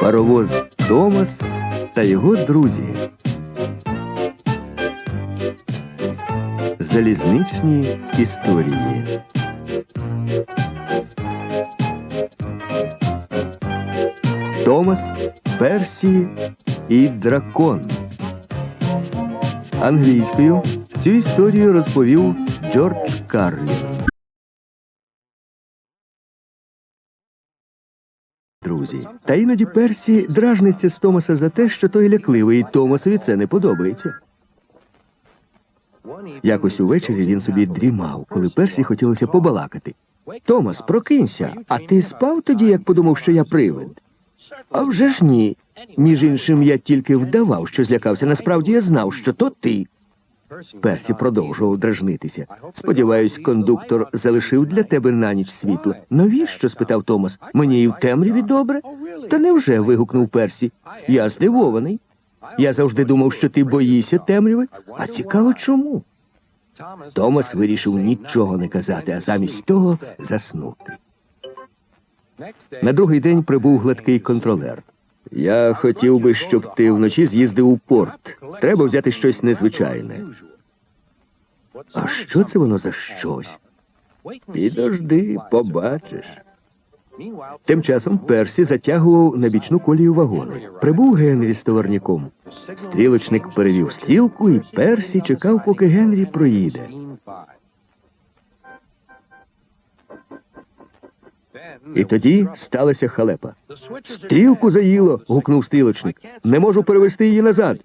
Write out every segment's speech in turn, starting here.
Паровоз Томас та його друзі. Залізничні історії. Томас, Персі і дракон. Англійською цю історію розповів Джордж Карлін. Друзі, та іноді Персі дражниться з Томаса за те, що той лякливий, і Томасові це не подобається. Якось увечері він собі дрімав, коли Персі хотілося побалакати. Томас, прокинься, а ти спав тоді, як подумав, що я привид? А вже ж ні. Між іншим, я тільки вдавав, що злякався. Насправді я знав, що то ти. Персі продовжував дражнитися. Сподіваюсь, кондуктор залишив для тебе на ніч світло. Навіщо? спитав Томас. Мені і в темряві добре? Та невже? вигукнув Персі. Я здивований. Я завжди думав, що ти боїшся темряви. А цікаво чому? Томас вирішив нічого не казати, а замість того заснути. На другий день прибув гладкий контролер. Я хотів би, щоб ти вночі з'їздив у порт. Треба взяти щось незвичайне. А що це воно за щось? Підожди, побачиш. Тим часом Персі затягував на бічну колію вагони. Прибув Генрі з товарняком. Стрілочник перевів стрілку, і Персі чекав, поки Генрі проїде. І тоді сталася халепа. Стрілку заїло, гукнув стрілочник. Не можу перевести її назад.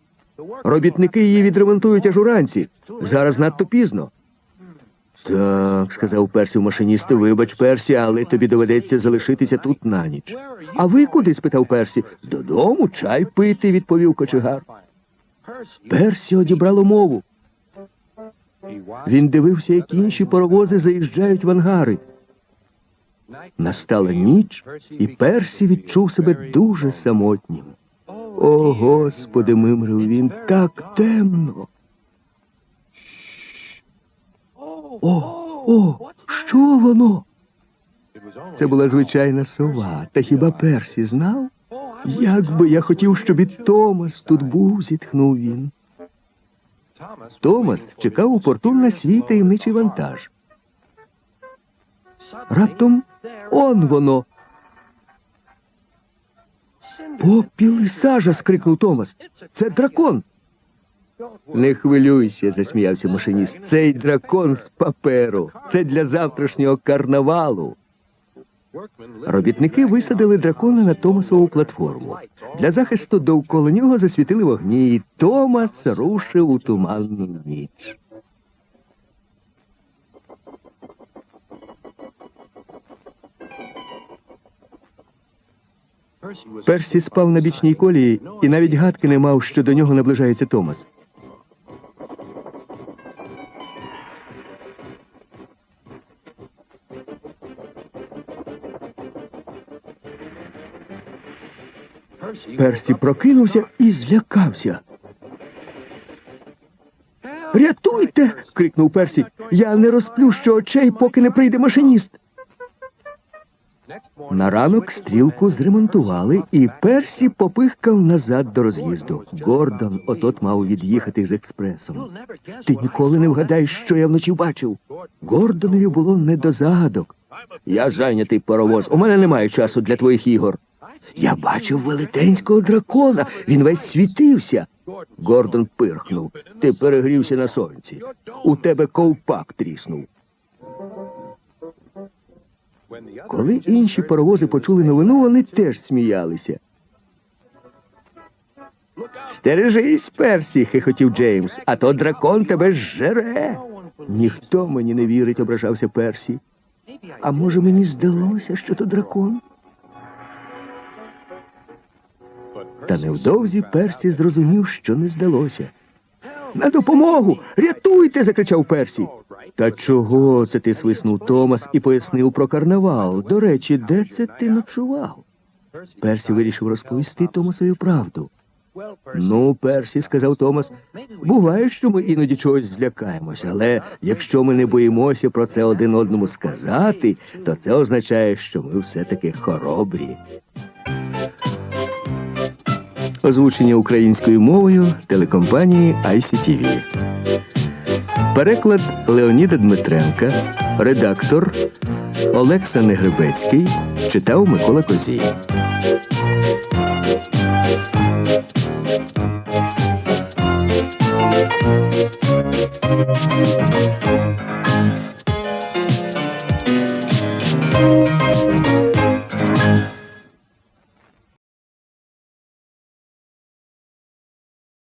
Робітники її відремонтують аж уранці. Зараз надто пізно. Так, сказав Персі в машиніст, вибач, Персі, але тобі доведеться залишитися тут на ніч. А ви куди? спитав Персі. Додому чай пити, відповів кочегар. Персі одібрало мову. Він дивився, як інші паровози заїжджають в ангари. Настала ніч, і Персі відчув себе дуже самотнім. О, Господи, мимрив він, так темно. О, о, що воно? Це була звичайна сова. Та хіба Персі знав? Як би я хотів, щоб і Томас тут був, зітхнув він. Томас чекав у порту на свій таємничий вантаж. Раптом он воно. Попіл і сажа. скрикнув Томас. Це дракон. Не хвилюйся, засміявся машиніст. Цей дракон з паперу. Це для завтрашнього карнавалу. Робітники висадили дракона на Томасову платформу. Для захисту довкола нього засвітили вогні, і Томас рушив у туманну ніч. Персі спав на бічній колії і навіть гадки не мав, що до нього наближається Томас. Персі прокинувся і злякався. Рятуйте. крикнув Персі. Я не розплющу очей, поки не прийде машиніст. На ранок стрілку зремонтували, і Персі попихкав назад до роз'їзду. Гордон отот мав від'їхати з експресом. Ти ніколи не вгадаєш, що я вночі бачив. Гордонові було не до загадок. Я зайнятий паровоз. У мене немає часу для твоїх ігор. Я бачив велетенського дракона. Він весь світився. Гордон пирхнув. Ти перегрівся на сонці. У тебе ковпак тріснув. Коли інші паровози почули новину, вони теж сміялися. Стережись, Персі, хихотів Джеймс, а то дракон тебе зжере. Ніхто мені не вірить, ображався Персі. А може, мені здалося, що то дракон? Та невдовзі Персі зрозумів, що не здалося. На допомогу! Рятуйте! закричав Персі. Та чого це ти свиснув Томас і пояснив про карнавал? До речі, де це ти ночував? Персі вирішив розповісти Томасові правду. Ну, Персі, сказав Томас, буває, що ми іноді чогось злякаємося, але якщо ми не боїмося про це один одному сказати, то це означає, що ми все-таки хоробрі. Озвучення українською мовою телекомпанії ICTV. Переклад Леоніда Дмитренка, редактор Олекса Негребецький, читав Микола Козій.